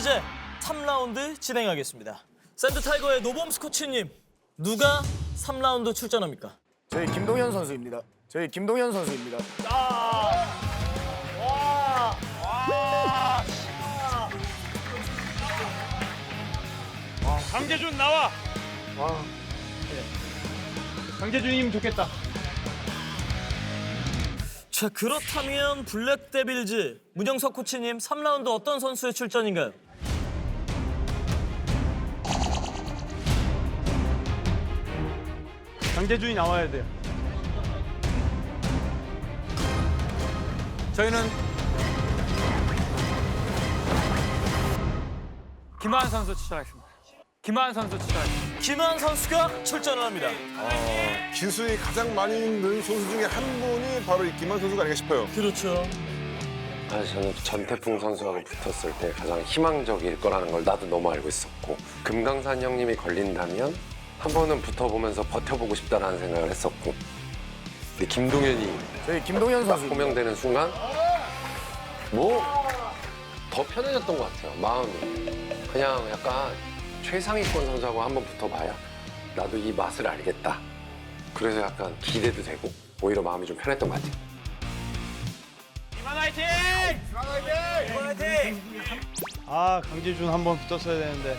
이제 3라운드 진행하겠습니다. 샌드 타이거의 노범스 코치님, 누가 3라운드 출전합니까? 저희 김동현 선수입니다. 저희 김동현 선수입니다. 강재준 나와. 강재준이면 좋겠다. 자, 그렇다면 블랙 데빌즈 문영석 코치님 3라운드 어떤 선수의 출전인가요? 강재준이 나와야 돼요. 저희는 김하한 선수 추천하겠습니다. 김하한 선수 추천하겠습니다. 김한 선수가 출전을 합니다. 기술이 가장 많이 있는 선수 중에 한 분이 바로 이 김한 선수가 아닌가 싶어요. 그렇죠. 아, 저는 전태풍 선수하고 붙었을 때 가장 희망적일 거라는 걸 나도 너무 알고 있었고 금강산 형님이 걸린다면 한 번은 붙어보면서 버텨보고 싶다라는 생각을 했었고 근데 김동현이 저희 김동현 딱 선수. 호명되는 순간 뭐 더 편해졌던 것 같아요 마음이 그냥 약간 최상위권 선수하고 한번 붙어봐야 나도 이 맛을 알겠다 그래서 약간 기대도 되고 오히려 마음이 좀 편했던 것 같아요 김한 화이팅! 아 강재준 한 번 붙었어야 되는데.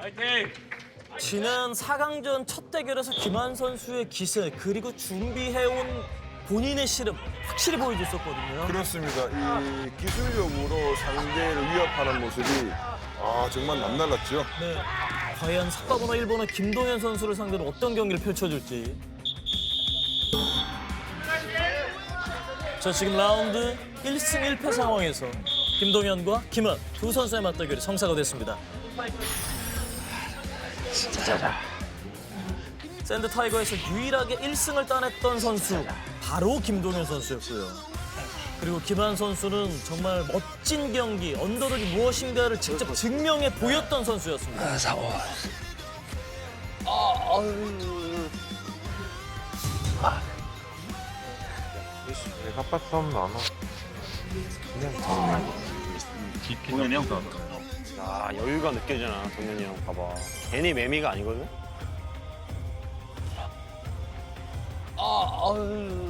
화이팅! 지난 4강전 첫 대결에서 김한 선수의 기세 그리고 준비해온 본인의 실험 확실히 보여줬었거든요. 그렇습니다. 이 기술력으로 상대를 위협하는 모습이 아 정말 남달랐죠. 네. 과연 석가번호 1번의 김동현 선수를 상대로 어떤 경기를 펼쳐줄지. 자, 지금 라운드 1승 1패 상황에서 김동현과 김한 두 선수의 맞대결이 성사가 됐습니다. 샌드 타이거에서 유일하게 1승을 따냈던 선수. 바로 김동현 선수였고요. 그리고 김한 선수는 정말 멋진 경기, 언더독이 무엇인가를 직접 증명해 보였던 선수였습니다. 아 여유가 느껴지잖아 동현이 형 봐봐 괜히 매미가 아니거든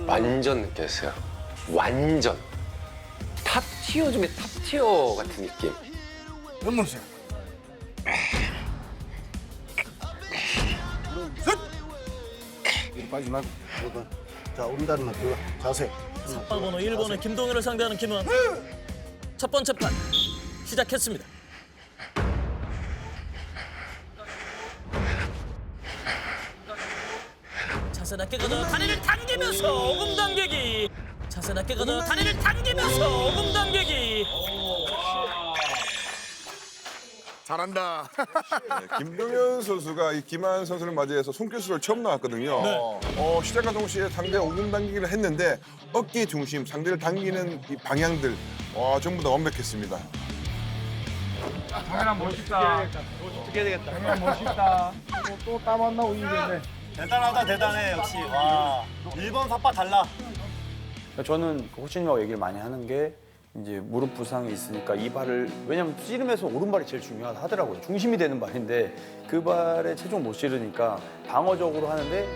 완전 느꼈어요. 완전. 탑 티어 중에 탑 티어 같은 느낌. 연문생. 이리 빠지지 말고. 이거. 자, 오른다리만 들어. 자세. 번호 1번의 김동현을 상대하는 김한 첫 번째 판 시작했습니다. 자세 낮게 걷어 다리를 당기면서 오금 당기기 자세 낮게 걷어 다리를 당기면서 오금 당기기 잘한다. 네, 김동현 선수가 이 김한 선수를 맞이해서 손기술을 처음 나왔거든요. 어, 시작과 동시에 상대 오금 당기기를 했는데 어깨 중심, 상대를 당기는 이 방향들 와 전부 다 완벽했습니다. 어떻게 해야 되겠다. 대단하다 대단해 역시. 와. 1번 삿바 달라. 저는 그 코치님하고 얘기를 많이 하는 게 이제 무릎 부상이 있으니까 이 발을 왜냐면 씨름에서 오른발이 제일 중요하다 하더라고요. 중심이 되는 발인데 그 발에 체중 못 실으니까 방어적으로 하는데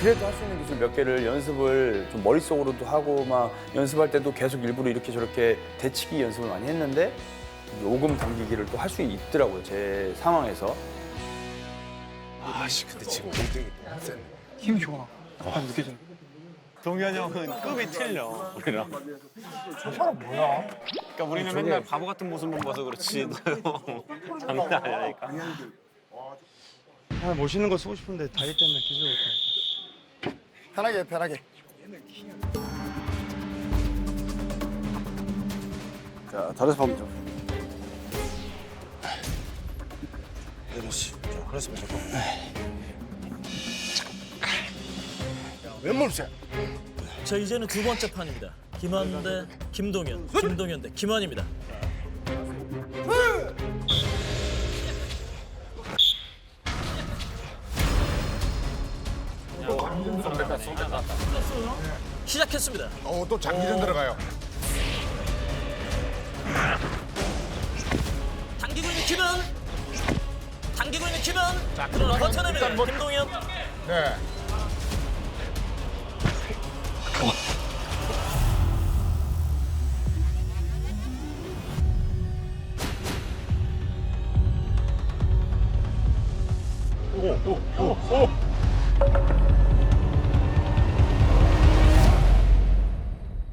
그래도 할 수 있는 기술 몇 개를 연습을 좀 머릿속으로도 하고 막 연습할 때도 계속 일부러 이렇게 저렇게 대치기 연습을 많이 했는데 이 오금 당기기를 또 할 수 있더라고요. 제 상황에서. 동현이 형은 급이 틀려 우리랑. 저 사람 뭐야? 그러니까 우리는 맨날 바보 같은 모습만 봐서 그렇지. 장난 아니라니까. 아, 멋있는 거 쓰고 싶은데 다리 때문에 기술 못해. 편하게, 편하게. 자, 다리에서 그렇지. 그랬으면 좋고. 웬몸새? 자 이제는 두 번째 판입니다. 김한 대 김동현, 김동현 대 김한입니다. 시작했습니다. 어, 또 장기전 들어가요. 당기고 있는 자, 그러나 버텨냅니다. 김동현. 네.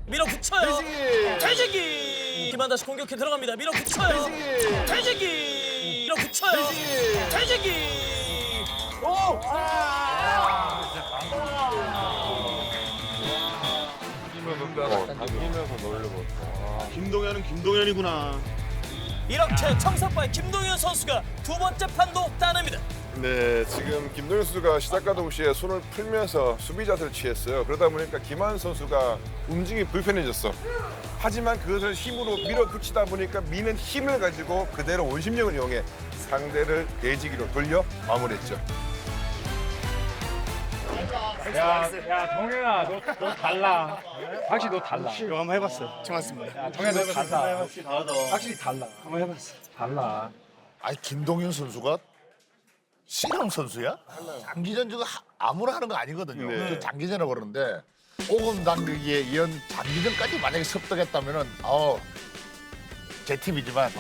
밀어붙여요. 돼지기. 김한 다시 공격해 들어갑니다. 밀어붙여요. 돼지기. 밀어붙여요. 돼지기. 김동현은 김동현이구나. 이렇게 청석바의 김동현 선수가 두 번째 판도 따냅니다. 네, 지금 김동현 선수가 시작과 동시에 손을 풀면서 수비 자세를 취했어요. 그러다 보니까 김한 선수가 움직임이 불편해졌어. 하지만 그것을 힘으로 밀어붙이다 보니까 미는 힘을 가지고 그대로 원심력을 이용해 상대를 대지기로 돌려 마무리했죠. 야, 야, 동현아, 너, 너 달라. 확실히 너 달라. 이거 한번 해봤어. 좋았습니다. 야, 동현아, 너 달라. 확실히 달라. 한번 해봤어. 달라. 아니 김동현 선수가 실형 선수야? 장기전 저거 하- 아무나 하는 거 아니거든요. 네. 저 장기전을 그러는데 오금 당기기에 이은 장기전까지 만약에 섭득했다면은 어, 제 팀이지만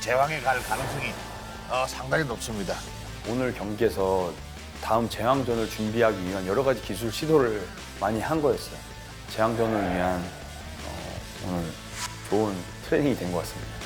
제왕에 갈 가능성이 어, 상당히 높습니다. 오늘 경기에서 다음 재앙전을 준비하기 위한 여러 가지 기술 시도를 많이 한 거였어요. 재앙전을 위한 어, 오늘 좋은 트레이닝이 된 것 같습니다.